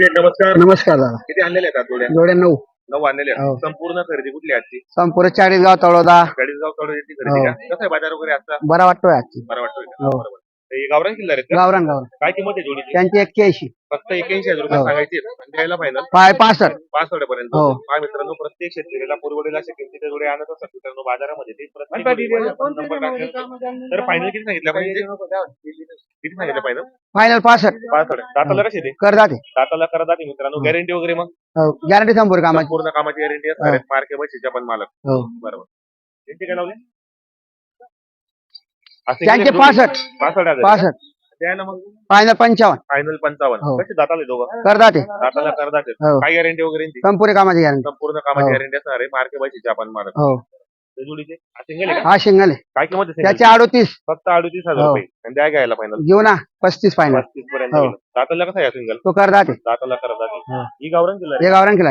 नमस्कार. नमस्कार दादा. किती आणलेले आहेत जोड्या? जोड्या नऊ. नऊ आणलेले आहेत. हो. संपूर्ण खरेदी कुठली आहे आजची? संपूर्ण चाळीसगाव तळोदा. कडे खरेदी का? कसं आहे बाजार वगैरे आजचा? बरा वाटतोय आजची. बरं वाटतोय का? हो. बरोबर. हे गावरान किल्लार आहेत का? गावरान गावरान. काय किंमत आहे जोडीची? त्यांची एक्क्याऐंशी. फक्त एक्याऐंशी हजार रुपये हो. सांगायची आहेत. आणि द्यायला फायनल पाय पासष्ट. पाच पर्यंत हो. हा मित्रांनो प्रत्येक शेतकऱ्याला पुरवडेला अशा किमतीच्या जोड्या आणत असतात. मित्रांनो बाजारामध्ये ते प्रत्येक जोडीवर आपण नंबर टाकले. तर फायनल किती सांगितलं पाहिजे किती सांगितलं फायनल फायनल पासष्ट. पाच दाताला कसे ते? कर जाते दाताला करा जाते मित्रांनो. गॅरंटी वगैरे मग? गॅरंटी संपूर्ण कामाची. पूर्ण कामाची गॅरंटी असणार आहेत. मार्के बसीच्या पण मालक. हो. बरोबर. त्यांचे काय लावले त्यांचे पासष्ट. पासष्ट हजार पासष्ट. द्यायला मग फायनल पंचावन्न. फायनल पंचावन्न. हो. कसे दाताले दोघं? कर जाते दाताला करदाते. हो. काय गॅरंटी वगैरे यांची? संपूर्ण कामाची गॅरंटी संपूर्ण कामाची हो. गॅरंटी असणार आहे. मार्के बसीच्या आपण मालक हो. ते जोडीचे? आहे का? हा शिंगल आहे. काय किंमत आहे त्याचे single? अडोतीस. फक्त अडतीस हजार हो. रुपये. आणि द्या घ्यायला फायनल घेऊ ना. पस्तीस फायनल पस्तीस पर्यंत हो. गेलं. दाताला कसं आहे सिंगल तो कर जाते दाताला करदाते. हो. ही गावरान किल्ला हे गावरान केला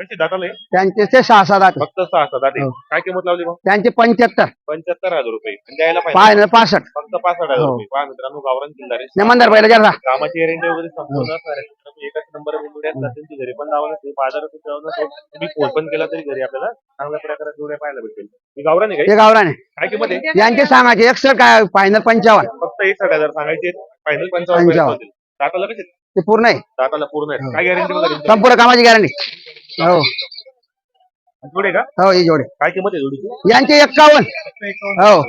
कशी दाताला आहे? त्यांचे ते सहा सहा दाते फक्त सहा सहा दाते हो. काय किंमत लावली मग? त्यांचे पंच्याहत्तर. पंच्याहत्तर हजार रुपये. आणि द्यायला फायनल फायनल पासष्ट. फक्त पासष्ट हजार हो. रुपये. पहा मित्रांनो गावरान किल्ला रे नमंदर पहिला जरा. कामाची गॅरंटी वगैरे संपूर्ण असणार आहे. मित्रांनो, एकाच नंबर जोड्या असतात त्यांची घरी पण लावा नसते बाजारात जाऊन नसतो तुम्ही फोन पण केला तरी घरी आपल्याला चांगल्या प्रकारे जोड्या पाहायला भेटेल. ही गावरान आहे हे गावरान आहे. काय काय किंमत आहे? यांचे सांगायचे एकसष्ट काय फायनल पंचावन्न. फक्त एक साठ हजार सांगायचे फायनल पंचावन्न. दाताला कसे ते पूर्ण आहे. दाताला पूर्ण आहे. काय गॅरंटी वगैरे संपूर्ण कामाची गॅरंटी हो. जोडे का? हो ही जोडे. काय किंमत आहे जोडीची? यांचे एक्कावन्न हो.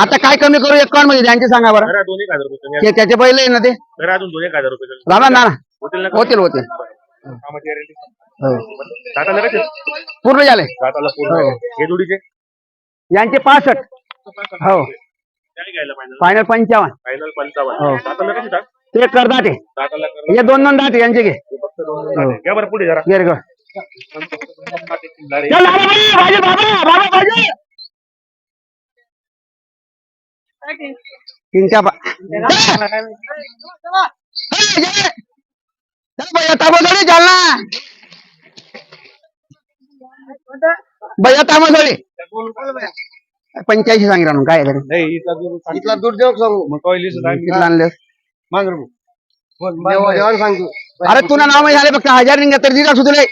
आता काय कमी करू एक्कावन्नमध्ये यांचे सांगा बरं. घरा दोन एक हजार रुपये कमी ते त्याचे पहिले आहे ना ते? आहे. अजून दोन एक हजार रुपये कमी. ना होतील ना? होतील होतील. कामाची गॅरंटी हो. दाताला कसे? पूर्ण झाले. दाताला पूर्ण हो. आहे. हे जोडीचे? यांचे पासष्ट. हो. काय घ्यायला फायनल फायनल पंचावन्न. फायनल पंचावन्न. हो. दाताला कसे टाक ते दाताला कर हे दोन दोन दाते यांचे घे. घ्या बरं पुढे जरा घे रे गं. दाणे. चल बाबा, भाजी, बाबा, बाबा, भाजी. तीनच्या पा- चल भैया तांबोळी चाल ना भैया तांबोळी पंच्याऐंशी सांगितलं म्हणून काय आहे तरी नाही इथला दूर सांगू मग आणले मांग रे भाऊ. अरे तुला नाव माहिती झाले फक्त हजार निघा तर दिला तुला.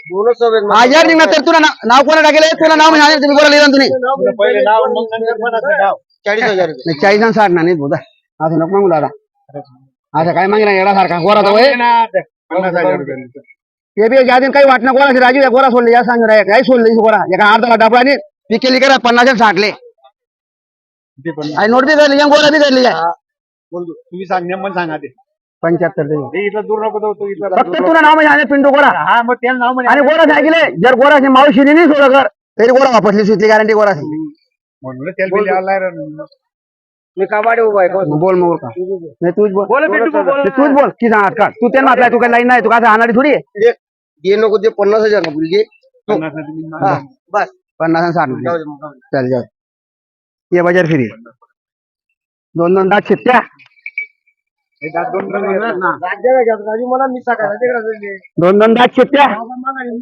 हजार निघा तर तुला नाव नाव कोणा टाकेल? तुला नाव माहिती झाले तुम्ही बोला लिहिलं तुम्ही. तुला पहिले नाव आणि मग नंतर कोणाचं नाव? चाळीस हजार नाही चाळीस आणि साठ ना नाही बोधा असं नको मागू दादा. असं काय मागितलं येडा सारखा गोरा तो होय. पन्नास हजार रुपये. ते बी ज्या दिन काही वाटणं गोरा राजू या गोरा सोडले या सांग रे काही सोडले गोरा. एका अर्धा डापळाने पी केली करा पन्नास साठले. ते पण आणि नोट बी करली या गोरा बी करली या. बोल तू. तुम्ही सांग नेमकं सांगा ते. पंच्याहत्तर दे. हे इथला दूर नको जाऊ, तो इथला फक्त दूर नको. तुला नाव पिंटू गोरा? हा मग त्याला नाव म्हणे आणि गोरा सांगितले जर गोरा मावशीने नाही सोडा कर तरी गोरा वापसली सुचली गॅरंटी गोरा म्हणून त्याला बिल आलाय रे. मी काबाडे उभा आहे? बोल मग का नाही तूच बोल. बोल बिट्टू, बोल. नाही, तूच बोल. की सांगा का तू त्यानं मातलाय तू काय लाईन नाही तू काय आणणारी थोडी आहे? दे नको ते पन्नास हजार हजार हा, मागा. बस. पन्नास आणि साठ. जाऊ मध्ये. दे मग, जाऊ दे. चल जाऊ ये बाजार फिरी. दोन दोन दात शिट्ट्या हे दात दोन दोन मला मी दात शिट्ट्या.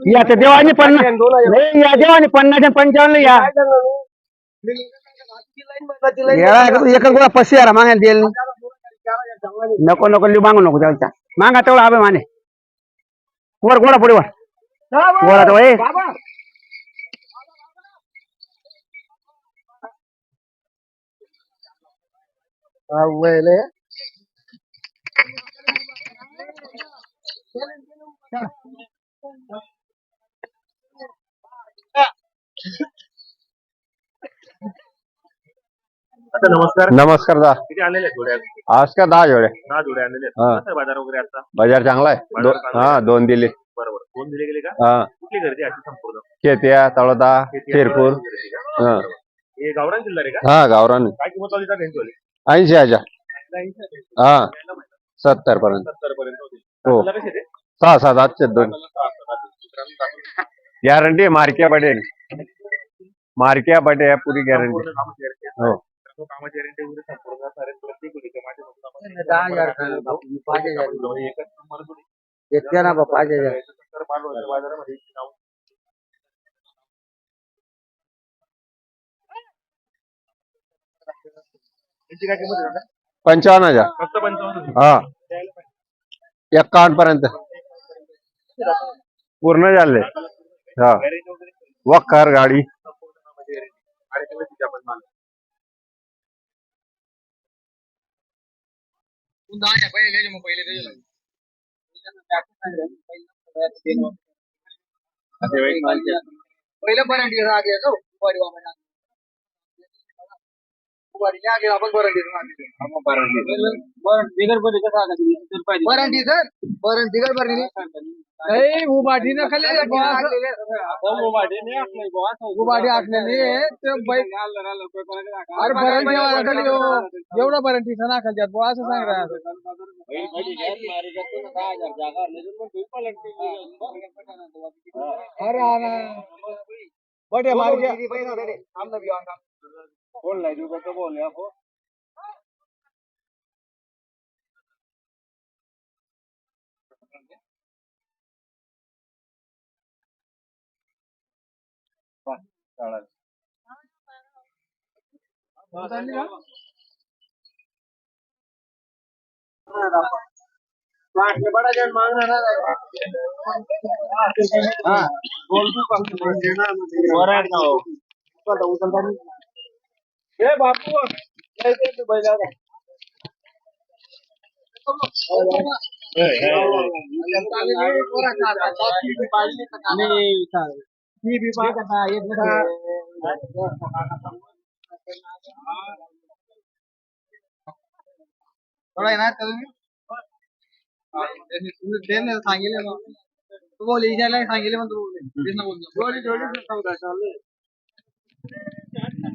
या तर देवानी पन्नास नाही या देवानी पन्नास आणि पंचावन्न या. एक- एकच गोळा मागायला देईल. नको नको लिहू मागू नको त्याला. मागा तेवढा आबे माने वर गोळा पुढे वर. गोळा तो ए हा. आता नमस्कार. नमस्कार दा. किती आणलेले आहेत जोड्या आज का दहा जोडे दहा जोड्या आणलेले आहेत. हा. कसं आहे बाजार वगैरे आता? बाजार चांगला आहे. बाजार दो- चांगला हा दोन दिले. बरोबर. फोन दिले गेले का? हा. कुठली गर्दी आहे अशी संपूर्ण? केतिया तळोदा शिरपूर? हा. गावरान जिल्हा आहे का? हा गावरान. काय किंमत लावली का त्यांची ऐंशी हजार हा सत्तर पर्यंत हो. सहा सात आठशे दोन सात, आठ. मित्रांनो, दाताला गॅरंटी मार्क्या पटेल मार्क्या पटे पुरी गॅरंटी ना बा पाच आहे. हो याची काय किंमत आहे दादा? पंचावन्न हजार फक्त पंचावन्न हा. एक्कावन्न पर्यंत पूर्ण झाले. हा. वगैरे वखार गाडी संपूर्ण म्हणजे आणि पहिलं येतो. आपण परांठी परांठी सर परांठी कर बरं नाही उभाटी ना खाली उभाटी आखलेली आहे ते बाईक अरे परांठी वाला खाली हो. एवढा परांठी ना खाली जात बुवा असं सांग रहा अरे हा ना बटे मार गया बड़ा जन मांगना ना हाँ बोल तू. ए बापू कैसे तू बैठा रहा थोडा आहे ना त्याला सांगितलं ना तू बोल इजायला सांगितलं मग तू तेच ना बोलतो तुम्ही बोला चार्जेस असले मग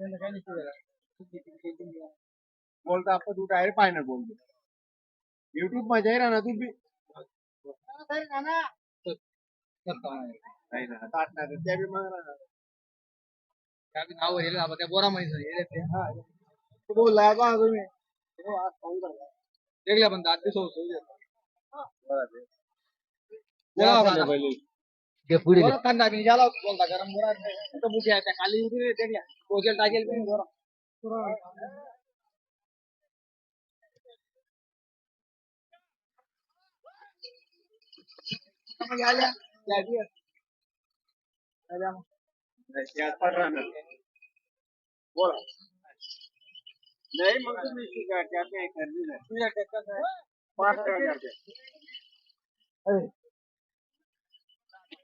ते सांगताय काय नको म्हशी बोलता आपण तू डायरेक्ट बोलतो युट्यूबमध्ये आहे ना तू बी नाही ना त्या बी मग नाव हे. त्या बोरा तुम्ही. देखला पण दात सो बोला बी बोरा तो त्या आल्या बोला. नाही मग तुम्ही शिका त्या काय करली नाही. पाच हजार द्या. अरे.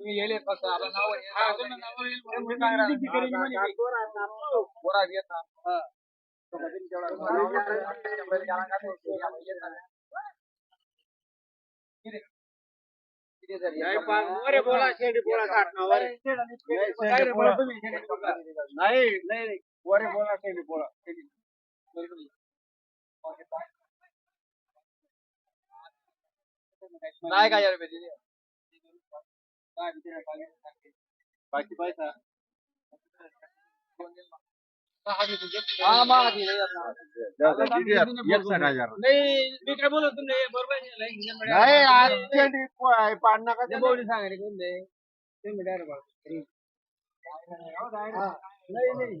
तुम्ही येले फक्त आपलं नाव आहे. हा, तुम्ही नाव येईल म्हणून मी काय राहणार. बोरा घेत ना. तो. त्याला काय याला येत नाही. किती? किती झाली? काय रे, बोला तुम्ही. नाही नाही नाही. वरे बोला शेंडी बोला. नाही काय यार बेटी नाही, बाकी पैसा मी काय बोलत नाही बरोबर कोण दे तुम्ही डायरेक्ट नाही नाही.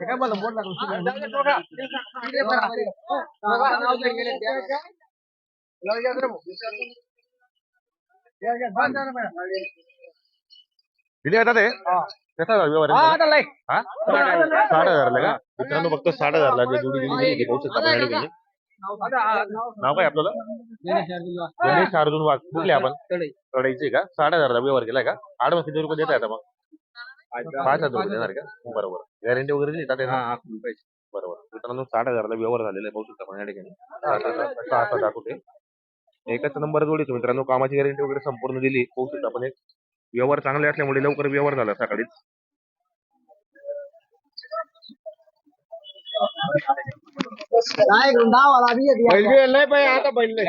काय बोला बोल दिले आता ते कसा व्यवहार आहे? हा? साठ हजारला का? मित्रांनो फक्त साठ हजारला जोडी दिली होती, पाहू शकता. नाव काय आपल्याला गणेश अर्जुन वाघ. कुठले आपण? कडाईचे का? साठ हजारला व्यवहार केलाय का? आडवं किती रुपये देत आता मग? पाच हजार रुपये देणार का? बरोबर. गॅरंटी वगैरे देतात? बरोबर. मित्रांनो साठ हजारला व्यवहार झालेला आहे शकता आपण या ठिकाणी. आता- आता दाखवते एकाच नंबर जोडीचं मित्रांनो. कामाची गॅरंटी वगैरे संपूर्ण दिली पाहू शकता आपण एक. व्यवहार चांगले असल्यामुळे लवकर व्यवहार झाला सकाळीच. लय पाहिजे आता पहिले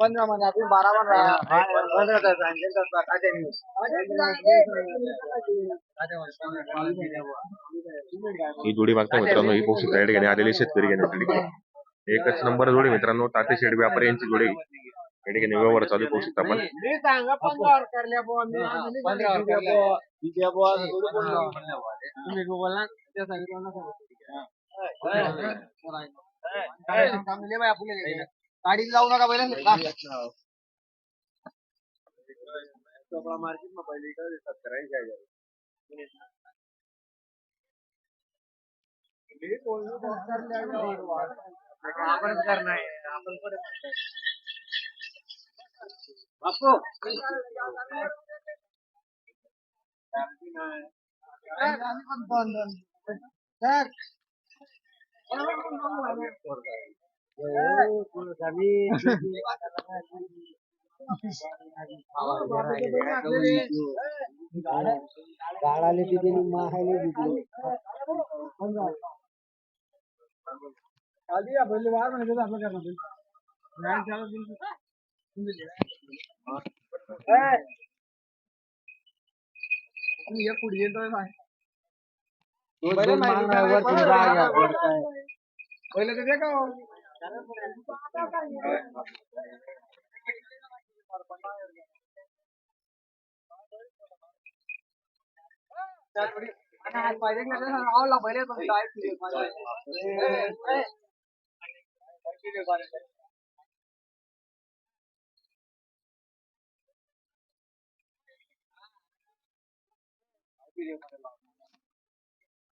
पंधरा मध्ये आपण बारा ही जोडी मागता मित्रांनो ही शकता या ठिकाणी आलेले शेतकरी घेण्यासाठी एकच नंबर जोडी मित्रांनो ताते शेड व्यापारी यांची जोडी. या ठिकाणी व्यवहार चालू पाहू शकता आपण. बोला त्या सांगितलं गाडी लावू नका पहिले मार्केट में पहिले इकडे आपण करणार आपण गाडाले तिथे माहायले आधी पहिले वार म्हणजे आपलं करणार पुढे येतोय पहिले पहिले तर का आवला पहिले पण